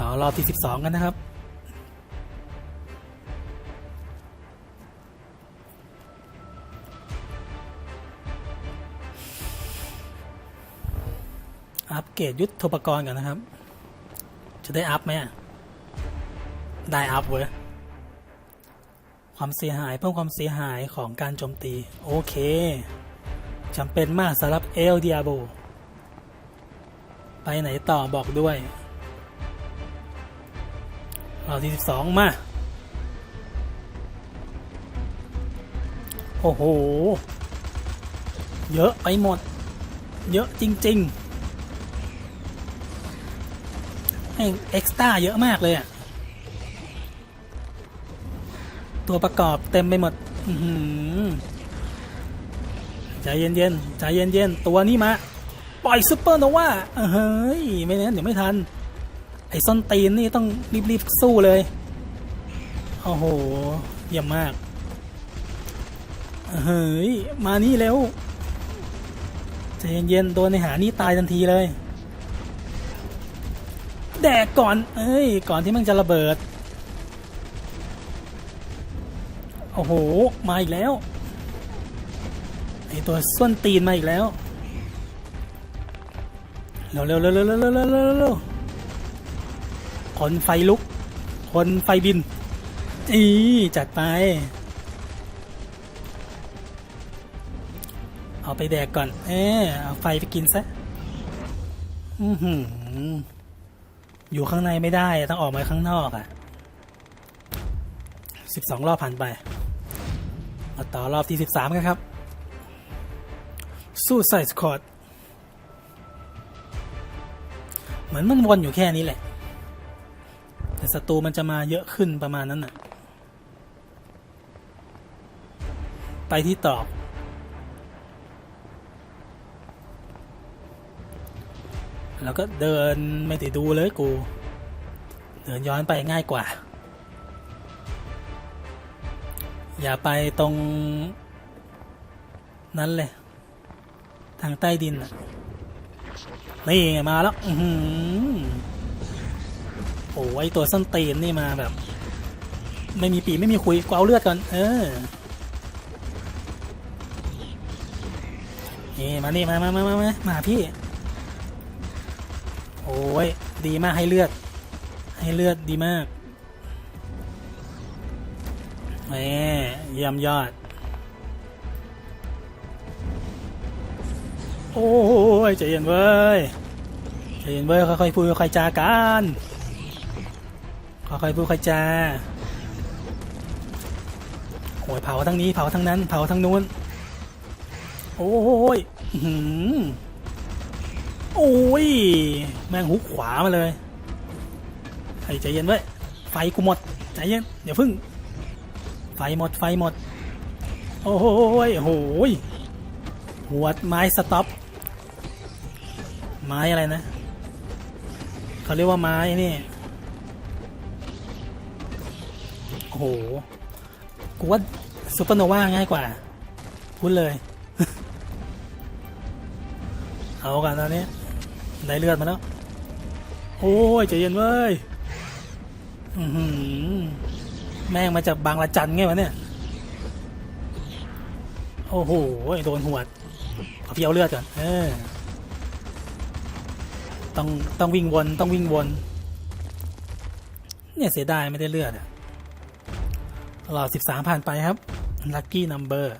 ต่อรอบที่สิบสองกันนะครับ อัปเกรดยุทธปกรณ์กันนะครับ จะได้อัพไหมได้อัพเว้ยความเสียหายเพิ่มความเสียหายของการโจมตี โอเคจำเป็นมากสำหรับเอลเดียโบไปไหนต่อบอกด้วย รอบที่สิบสองมา โอ้โห เยอะไปหมด เยอะจริงๆให้เอ็กซ์ต้าเยอะมากเลยอะตัวประกอบเต็มไปหมดหใจเย็นๆ ใจเย็นๆ ตัวนี้มา ปล่อยซุปเปอร์โนวาเฮ้ย ไม่งั้นเดี๋ยวไม่ทัน ไอ้ส้นตีนนี่ต้องรีบๆสู้เลย โอ้โหเยี่ยมมาก เฮ้ย มานี่เร็วใจเย็นๆโดนในหานี่ตายทันทีเลย แดกก่อน เอ้ย ก่อนที่มันจะระเบิด โอ้โห มาอีกแล้ว ไอตัวส้นตีนมาอีกแล้ว เร็วเร็วเร็ว คนไฟลุก คนไฟบิน อีจัดไป เอาไปแดกก่อน เออเอาไฟไปกินซะ อือหือ อยู่ข้างในไม่ได้ ต้องออกมาข้างนอกอะ่ะสิบสองรอบผ่านไป มาต่อรอบที่สิบสามกันครับ สู้ใส่สคอร์ดเหมือนมันวนอยู่แค่นี้แหละ ศัตรูมันจะมาเยอะขึ้นประมาณนั้นน่ะ ไปที่ตอบแล้วก็เดินไม่ได้ดูเลยกู เดินย้อนไปง่ายกว่า อย่าไปตรงนั้นเลย ทางใต้ดินน่ะนี่มาแล้ว อือ โอ้ยตัวส้นตีนนี่มาแบบ ไม่มีปีไม่มีคุยกูเอาเลือดก่อน เออนี่มานี่มามามามามามาพี่ โอ้ยดีมากให้เลือด ให้เลือดดีมากแหมเยี่ยมยอด โอ้ยใจเย็นเว้ยใจเย็นเว้ยค่อยๆพูดค่อยๆจากัน ค่อยๆพูดค่อยจาโอ้ยเผาทั้งนี้เผาทั้งนั้นเผาทั้งนู้น โอ้ยหือโอ้ย แม่งหุกขวามาเลยไอ้ใจเย็นเว้ย ไฟกูหมด ใจเย็นอย่าพึ่ง ไฟหมดไฟหมด โอ้ยโอ้ยหัวดไม้สต็อป ไม้อะไรนะ เขาเรียกว่าไม้นี่ โห กูว่าซูเปอร์โนวาง่ายกว่า พูดเลย เอากันตอนนี้ ได้เลือดมาแล้ว โอ้ยใจเย็นเว้ยแม่งมาจากบางละจันไงวะเนี่ย โอ้โห โดนหัวดเอาพี่เอาเลือดก่อนเออต้องต้องวิ่งวน ต้องวิ่งวน เนี่ยเสียดายไม่ได้เลือดอะ รอบสิบสามผ่านไปครับลัคกี้นัมเบอร์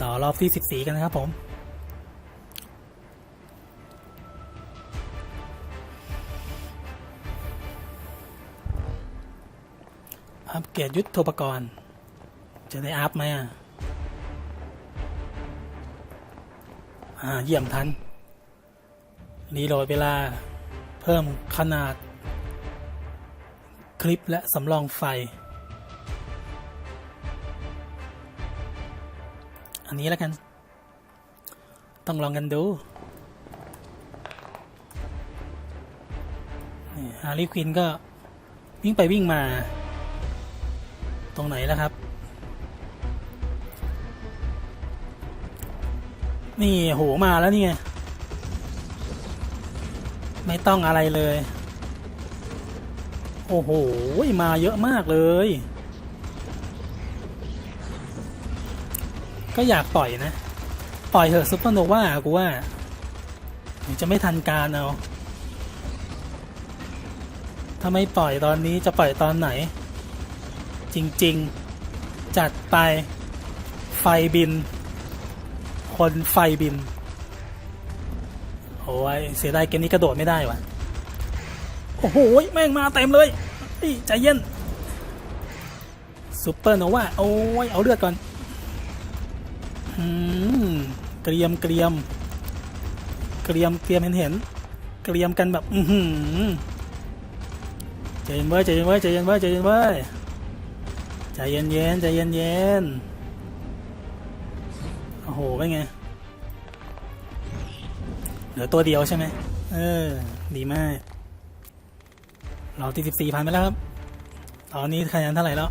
ต่อรอบที่สิบสี่กันนะครับผม อัปเกรดยุทธปกรณ์ จะได้อัพไหมอะเยี่ยมทัน รีโหลดเวลา เพิ่มขนาด คลิปและสำรองไฟ อันนี้แล้วกัน ต้องลองกันดูฮาร์ลีควินก็วิ่งไปวิ่งมา ตรงไหนแล้วครับ นี่โหมาแล้วนี่ไงไม่ต้องอะไรเลย โอ้โห มาเยอะมากเลย ก็อยากปล่อยนะ ปล่อยเถอะซุปเปอร์โนวากูว่าจะไม่ทันการเอาถ้าไม่ปล่อยตอนนี้จะปล่อยตอนไหน จริง ๆ จัดไปไฟบิน คนไฟบิน โอ้ยเสียดายเกมนี้กระโดดไม่ได้ว่ะ โอ้โหแม่งมาเต็มเลยเฮ้ใจเย็นซุปเปอร์โนวาโอ้ยเอาเลือดก่อนอืมเกรียมเกรียมเกรียมเกรียมเห็นเห็นเกรียมกันแบบ อือหือใจเย็นเว้ยใจเย็นเว้ยใจเย็นเว้ยใจเย็นเว้ยใจเย็นเย็นใจเย็นเย็นโอ้โหเป็นไงเหลือตัวเดียวใช่ไหมเออ ดีมาก เราที่สิบสี่พันไปแล้วครับ ตอนนี้คะแนนเท่าไหร่แล้ว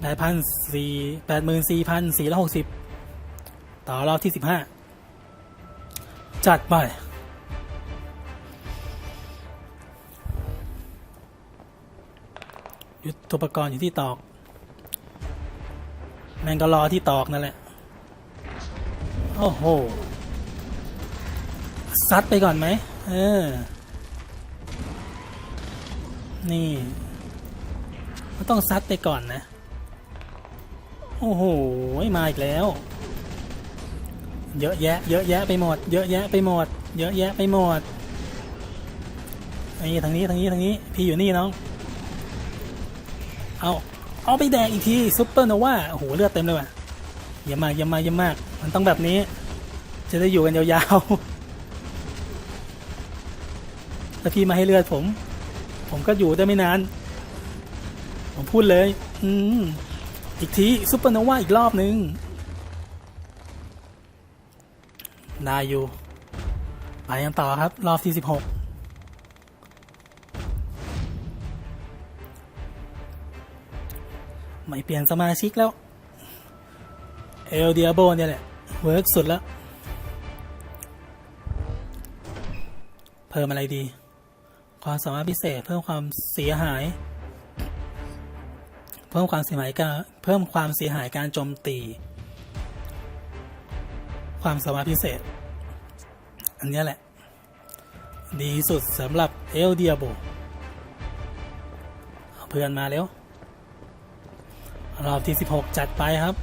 แปดพันสี่แปดหมื่นสี่พันสี่ร้อยหกสิบต่อรอบที่สิบห้าจัดไปยุทธปกรณ์อยู่ที่ตอก แมงก็รอที่ตอกนั่นแหละ โอ้โห ซัดไปก่อนไหม เออ นี่ก็ต้องซัดไปก่อนนะ โอ้โห มาอีกแล้ว เยอะแยะ เยอะแยะไปหมด เยอะแยะไปหมด เยอะแยะไปหมดนี่ทางนี้ทางนี้ทางนี้ พี่อยู่นี่น้อง เอาเอาไปแดกอีกทีซุปเปอร์โนวาโอ้โหเลือดเต็มเลยว่ะเยี่ยมากเยี่ยมากเยี่ยมาก มันต้องแบบนี้ จะได้อยู่กันยาวๆถ้าพี่มาให้เลือดผม ผมก็อยู่ได้ไม่นาน ผมพูดเลย อืม อีกทีซุปเปอร์โนวาอีกรอบนึงได้อยู่ ไปกันต่อครับ รอบที่สิบหกไม่เปลี่ยนสมาชิกแล้ว เอลเดียโบเนี่ยแหละ เวิร์กสุดแล้ว เพิ่มอะไรดี ความสามารถพิเศษ เพิ่มความเสียหาย เพิ่มความเสียหายการเพิ่มความเสียหายการโจมตี ความสามารถพิเศษ อันนี้แหละ ดีสุดสำหรับเอลเดียโบเพื่อนมาเร็วรอบที่ 16 จัดไปครับ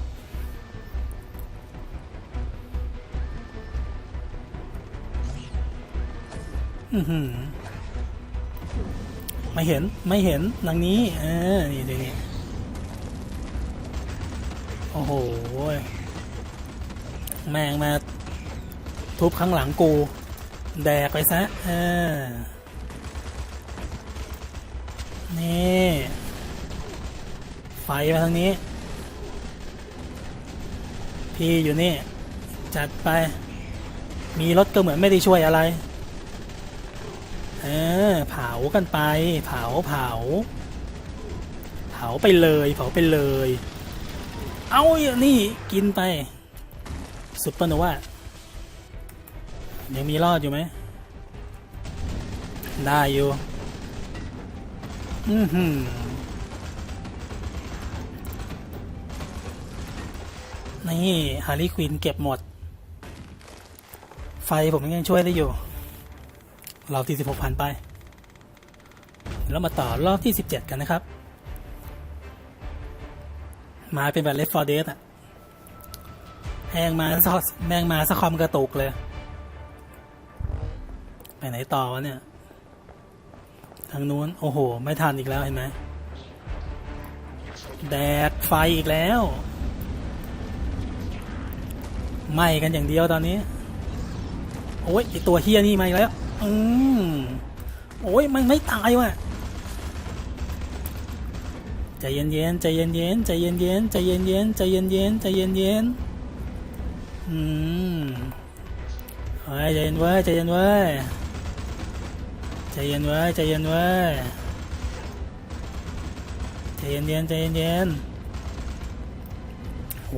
อือหือ ไม่เห็นไม่เห็นดังนี้เออนี่ดูนี่โอ้โหแม่งมาทุบข้างหลังกู แดกไปซะเออนี่ไฟมาทางนี้ พี่อยู่นี่ จัดไป มีรถก็เหมือนไม่ได้ช่วยอะไร เออเผากันไป เผาเผา เผาไปเลย เผาไปเลย เอาอย่างนี่กินไปซุปเปอร์โนวายังมีรอดอยู่ไหมได้อยู่อือหือนี่ฮาร์ลีควินเก็บหมด ไฟผมยังช่วยได้อยู่ รอบที่16ผ่านไป แล้วมาต่อรอบที่ 17 กันนะครับ มาเป็นแบบเลฟฟอร์เดสอะแหงมาซะแมงมาสะคอมกระตุกเลย ไปไหนต่อวะเนี่ย ทางนู้น โอ้โห ไม่ทันอีกแล้วเห็นไหมแดดไฟอีกแล้วไหม้กันอย่างเดียวตอนนี้ โอ้ยไอตัวเฮียนี่มาอีกแล้ว อืมโอ้ยมันไม่ตายว่ะใจเย็นเย็นๆใจเย็นเย็นๆใจเย็นเย็นๆใจเย็นเย็นๆใจเย็นเย็นๆใจเย็นเย็นๆอืมเฮ้ยใจเย็นเว้ยใจเย็นเว้ยใจเย็นเว้ยใจเย็นเว้ยใจเย็นเย็นๆใจเย็นเย็นๆโห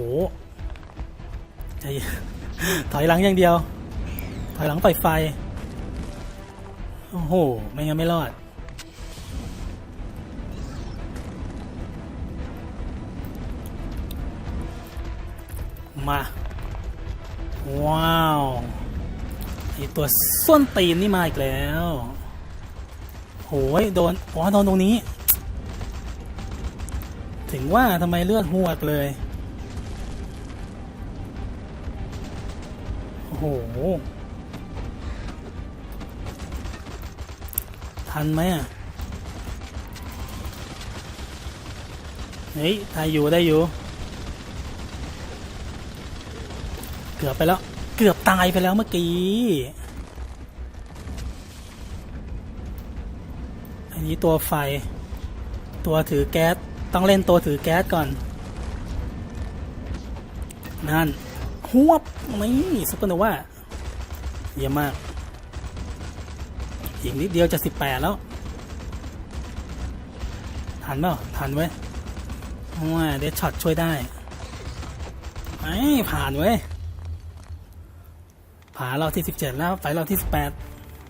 ใจถอยหลังอย่างเดียว ถอยหลังปล่อยไฟ โอ้โห ไม่งั้นไม่รอด มา ว้าวไอตัวส้นตีนนี่มาอีกแล้วโหยโดนอ๋อโดนตรงนี้ ถึงว่าทำไมเลือดหวดเลยโอ้โห ทันไหมอะ เฮ้ยทายอยู่ได้อยู่ เกือบไปแล้ว เกือบตายไปแล้วเมื่อกี้อันนี้ตัวไฟ ตัวถือแก๊ส ต้องเล่นตัวถือแก๊สก่อน นั่น หวบนี่ซุปเปอร์โนวาเยี่ยมมาก อีกนิดเดียวจะสิบแปดแล้ว ทันเปล่าทันเว้ยว้าเดชช็อตช่วยได้ไอ้ผ่านเว้ยผ่านเราที่สิบเจ็ดแล้วไปเราที่สิบแปด